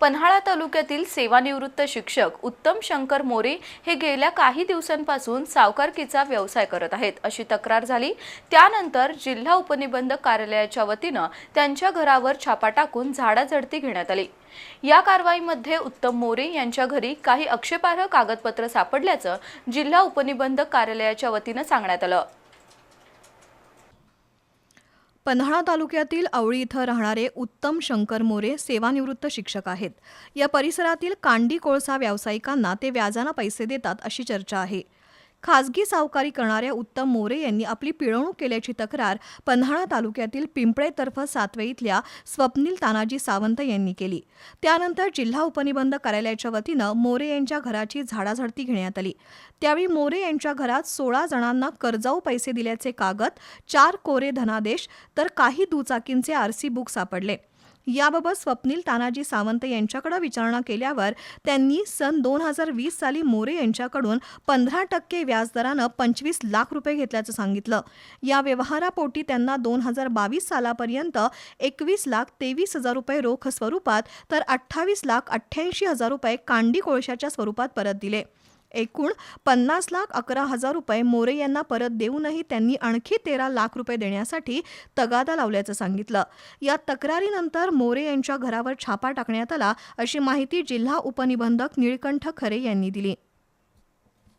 पन्हाळा तालुक्यातील सेवानिवृत्त शिक्षक उत्तम शंकर मोरे हे गेल्या काही दिवसांपासून सावकारकीचा व्यवसाय करत आहेत. अशी तक्रार झाली. त्यानंतर जिल्हा उपनिबंधक कार्यालयाच्या वतीनं त्यांच्या घरावर छापा टाकून झाडाझडती घेण्यात आली. या कारवाईमध्ये उत्तम मोरे यांच्या घरी काही आक्षेपार्ह कागदपत्र सापडल्याचं जिल्हा उपनिबंधक कार्यालयाच्या वतीनं सांगण्यात आलं. पन्हाळा तालुक्यातील आवळी इथं राहणारे उत्तम शंकर मोरे सेवानिवृत्त शिक्षक आहेत. या परिसरातील कांडी कोळसा व्यावसायिकांना ते व्याजानं पैसे देतात अशी चर्चा आहे. खासगी सावकारी करणाऱ्या उत्तम मोरे यांनी आपली पिळवणूक केल्याची तक्रार पन्हाळा तालुक्यातील पिंपळेतर्फ सातवे इथल्या स्वप्नील तानाजी सावंत यांनी केली. त्यानंतर जिल्हा उपनिबंधक कार्यालयाच्या वतीनं मोरे यांच्या घराची झाडाझडती घेण्यात आली. त्यावेळी मोरे यांच्या घरात सोळा जणांना कर्जाऊ पैसे दिल्याचे कागद चार कोरे धनादेश तर काही दुचाकींचे आरसी बुक सापडले. याबाबत स्वप्नील तानाजी सावंत यांच्याकडे विचारणा केल्यावर त्यांनी सन दोन हजार वीस साली मोरे यांच्याकडून पंधरा टक्के व्याजदरानं पंचवीस लाख रुपये घेतल्याचं सांगितलं. या व्यवहारापोटी त्यांना दोन हजार बावीस सालापर्यंत एकवीस लाख तेवीस हजार रुपये रोख स्वरूपात तर अठ्ठावीस लाख अठ्ठ्याऐंशी हजार रुपये कांडी कोळशाच्या स्वरूपात परत दिले. एकूण पन्नास लाख अकरा हजार रुपये मोरे यांना परत देऊनही त्यांनी आणखी तेरा लाख रुपये देण्यासाठी तगादा लावल्याचं सांगितलं. या तक्रारीनंतर मोरे यांच्या घरावर छापा टाकण्यात आला अशी माहिती जिल्हा उपनिबंधक निळकंठ खरे यांनी दिली.